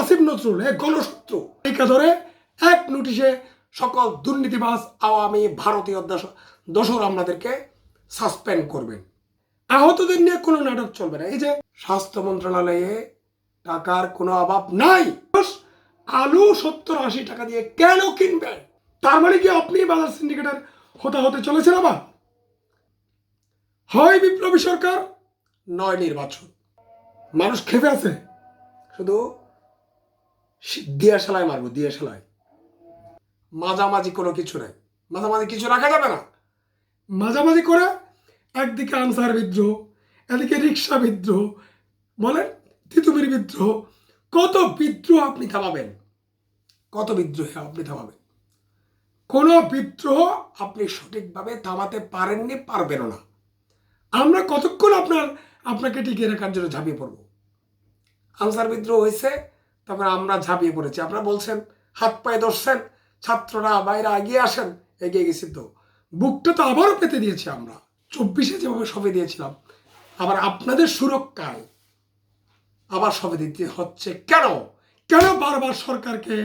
আসিফ নজরুল, এ গণশত্রু একে ধরে এক নোটিশে সকল দুর্নীতিবাজ আওয়ামী ভারতীয় দোসর আপনাদেরকে সাসপেন্ড করবেন। আহতদের নিয়ে কোনো নাটক চলবে না। এই যে স্বাস্থ্য মন্ত্রণালয়ে টাকার কোনো অভাব নাই। আলু সত্তর আশি টাকা দিয়ে কেন কিনবেন তার মানে কি আপনি বাজার সিন্ডিকেটের হতে হতে চলেছেন আবার? হয় বিপ্লবী সরকার, নয় নির্বাচন। মানুষ খেপে আছে। শুধু দিয়া সেলাই মারবো, দিয়া সেলাই মাঝামাঝি কোনো কিছু নাই। মাঝামাঝি কিছু রাখা যাবে না। মাঝামাঝি করে একদিকে আনসার বিদ্রোহ এদিকে রিক্সা বিদ্রোহ, বলেন তিতুমির বিদ্রোহ। কত বিদ্রোহ আপনি থামাবেন? কত বিদ্রোহ আপনি থামাবেন? কোনো বিদ্রোহ আপনি সঠিকভাবে থামাতে পারেননি পারবেনও না। আমরা কতক্ষণ আপনার, আপনাকে টিকিয়ে রাখার জন্য ঝাঁপিয়ে পড়ব? আনসার বিদ্রোহ হয়েছে তারপরে আমরা ঝাঁপিয়ে পড়েছি। আপনারা বলছেন, হাত পায়ে ধরছেন, ছাত্ররা বাইরে এগিয়ে আসেন, এগিয়ে গেছি তো। বুকটা তো আবারও পেতে দিয়েছি আমরা। চব্বিশে যেভাবে সবে দিয়েছিলাম, আবার আপনাদের সুরক্ষায় আবার সবে দিতে হচ্ছে। কেন? কেন বারবার সরকারকে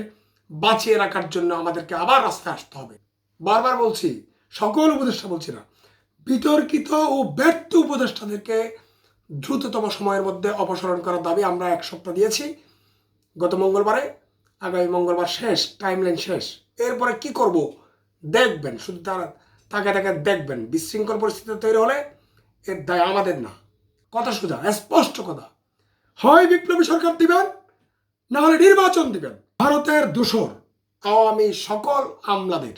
বাঁচিয়ে রাখার জন্য আমাদেরকে আবার রাস্তায় আসতে হবে? বারবার বলছি, সকল উপদেষ্টা বলছি না, বিতর্কিত ও ব্যর্থ উপদেষ্টাদেরকে দ্রুততম সময়ের মধ্যে অপসারণ করার দাবি আমরা এক সপ্তাহ দিয়েছি। গত মঙ্গলবারে, আগামী মঙ্গলবার শেষ টাইমলাইন শেষ। এরপরে কি করব? দেখবেন, শুধু তারা তাকে তাকে দেখবেন। বিশৃঙ্খল পরিস্থিতি তৈরি হলে এর দায় আমাদের না। কথা সোজা, স্পষ্ট কথা। হয় বিপ্লবী সরকার দিবেন, না হলে নির্বাচন দিবেন। ভারতের দূষর আওয়ামী সকল আমলাদের।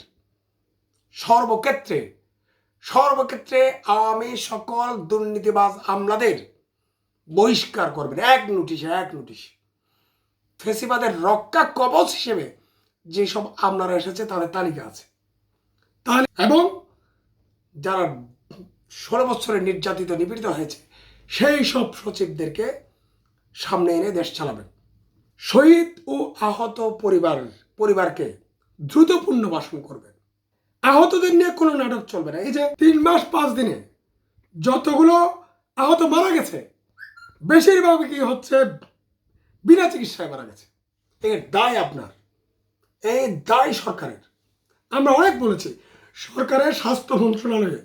সর্বক্ষেত্রে সর্বক্ষেত্রে আওয়ামী সকল দুর্নীতিবাজ আমলাদের বহিষ্কার করবেন। এক নোটিশে, এক নোটিশ। ফেসিবাদের রক্ষা কবচ হিসেবে যেসব আমলারা এসেছে, তাদের তালিকা আছে। তাহলে এবং যারা ষোলো বছরে নির্যাতিত, নিপীড়িত হয়েছে, সেই সব সচিবদেরকে সামনে এনে দেশ চালাবেন। শহীদ ও আহত পরিবার, পরিবারকে দ্রুত পুনর্বাসন করবেন। আহতদের নিয়ে কোনো নাটক চলবে না। এই যে তিন মাস, পাঁচ দিনে যতগুলো আহত মারা গেছে বেশিরভাগ কি হচ্ছে বিনা চিকিৎসায় মারা গেছে। এর দায় আপনার। এই দায় সরকারের। আমরা অনেক বলেছি, সরকারের স্বাস্থ্য মন্ত্রণালয়ে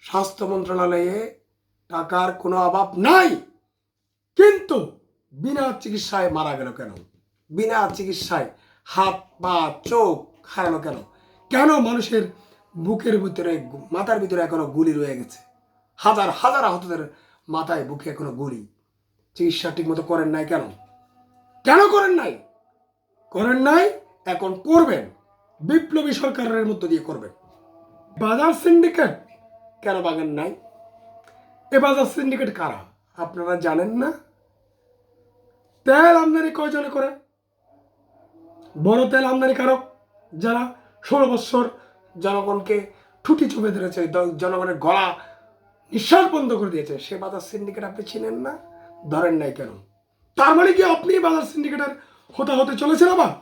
স্বাস্থ্য মন্ত্রণালয়ে টাকার কোনো অভাব নাই। কিন্তু বিনা চিকিৎসায় মারা গেল কেন? বিনা চিকিৎসায় হাত, পা, চোখ হারালো কেন? কেন মানুষের বুকের ভিতরে মাথার ভিতরে এখনও গুলি রয়ে গেছে? হাজার হাজার আহতদের মাথায়, বুকে এখনও গুলি। চিকিৎসা ঠিক মতো করেন নাই কেন? কেন করেন নাই? করেন নাই, এখন করবেন। বিপ্লবী সরকারের মধ্য দিয়ে করবেন। বাজার সিন্ডিকেট কেন বাগান নাই? এ বাজার সিন্ডিকেট কারা? আপনারা জানেন না? তেল আমদানি কয়জনে করে? বড় তেল আমদানিকারক যারা ষোলো বছর জনগণকে ঠুটি চুপে ধরেছে জনগণের গলা নিঃশ্বাস বন্ধ করে দিয়েছে, সে বাজার সিন্ডিকেট আপনি চিনেন না? ধরেন নাই কেন? তার মানে কি আপনি বাজার সিন্ডিকেটের হোতা হতে চলেছেন আবার?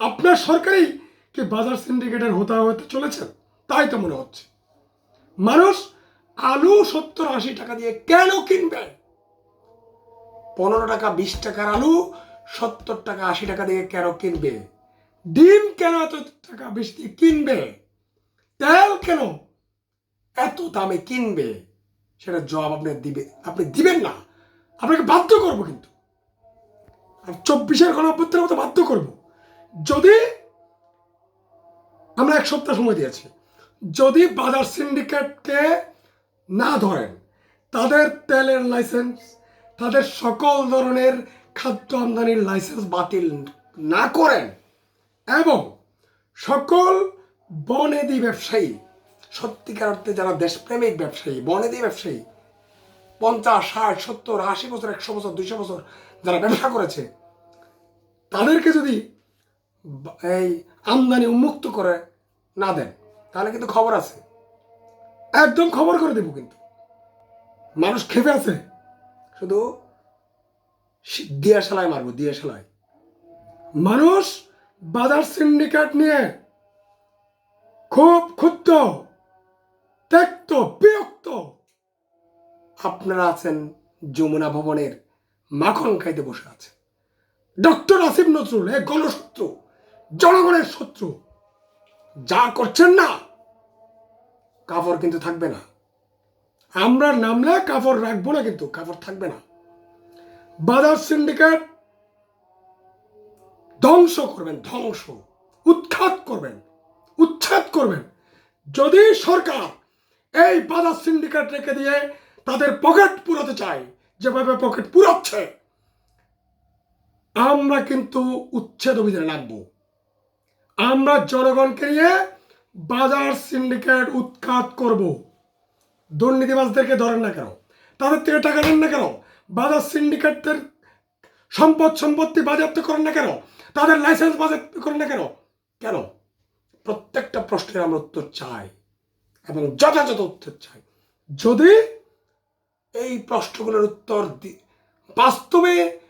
আপনার সরকারই কি বাজার সিন্ডিকেটের হোতা হতে চলেছেন তাই তো মনে হচ্ছে। মানুষ আলু সত্তর আশি টাকা দিয়ে কেন কিনবে? পনেরো টাকা, বিশ টাকার আলু সত্তর টাকা, আশি টাকা দিয়ে কেন কিনবে? ডিম কেন এত টাকা, বেশি দিয়ে কিনবে? তেল কেন এত দামে কিনবে? সেটা জবাব আপনি দিবে আপনি দিবেন না। আপনাকে বাধ্য করব কিন্তু। আর চব্বিশের গণঅভ্যুত্থানের মতো বাধ্য করব। যদি আমরা এক সপ্তাহ সময় দিয়েছি, যদি বাজার সিন্ডিকেটকে না ধরেন, তাদের তেলের লাইসেন্স তাদের সকল ধরনের খাদ্য আমদানির লাইসেন্স বাতিল না করেন এবং সকল বনেদি ব্যবসায়ী, সত্যিকার অর্থে যারা দেশপ্রেমিক ব্যবসায়ী, বনেদি ব্যবসায়ী পঞ্চাশ, ষাট, সত্তর, আশি বছর, একশো বছর, দুইশো বছর যারা ব্যবসা করেছে, তাদেরকে যদি এই আমদানি উন্মুক্ত করে না দেন, তাহলে কিন্তু খবর আছে। একদম খবর করে দেব কিন্তু। মানুষ খেপে আছে। শুধু দিয়া সেলাই মারবো, দিয়া সেলাই। মানুষ বাজার সিন্ডিকেট নিয়ে খুব ক্ষুব্ধ, ত্যক্ত, বিরক্ত। আপনারা আছেন যমুনা ভবনের মাখন খাইতে বসে আছে। ডক্টর আসিফ নজরুল এ গণশত্রু, জনগণের শত্রু, যা করছেন না কাপড় কিন্তু থাকবে না। আমরা নামলে কাপড় রাখব না কিন্তু কাপড় থাকবে না। বাজার সিন্ডিকেট ধ্বংস করবেন, ধ্বংস, উৎখাত করবেন, উচ্ছেদ করবেন। যদি সরকার এই বাজার সিন্ডিকেট রেখে দিয়ে তাদের পকেট পুরাতে চায় যেভাবে পকেট পুরাচ্ছে, আমরা কিন্তু উচ্ছেদ অভিযানে নামবো। আমরা জনগণকে নিয়ে বাজার সিন্ডিকেট উৎখাত করব। দুর্নীতিবাজদেরকে ধরেন না কেন? তাদের থেকে টাকা নেন না কেন? বাজার সিন্ডিকেটদের সম্পদ সম্পত্তি বাজেয়াপ্ত করেন না কেন? তাদের লাইসেন্স বাজেয়াপ্ত করেন না কেন? কেন? প্রত্যেকটা প্রশ্নের আমরা উত্তর চাই এবং যথাযথ উত্তর চাই। যদি এই প্রশ্নগুলোর উত্তর বাস্তবে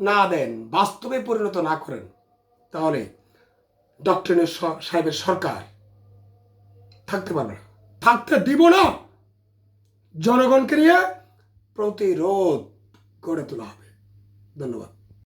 না দেন, বাস্তবে পরিণত না করেন, তাহলে ডক্টরের সাহেবের সরকার থাকতে পারবে না। থাকতে দিব না। জনগণকে নিয়ে প্রতিরোধ গড়ে তোলা হবে। ধন্যবাদ।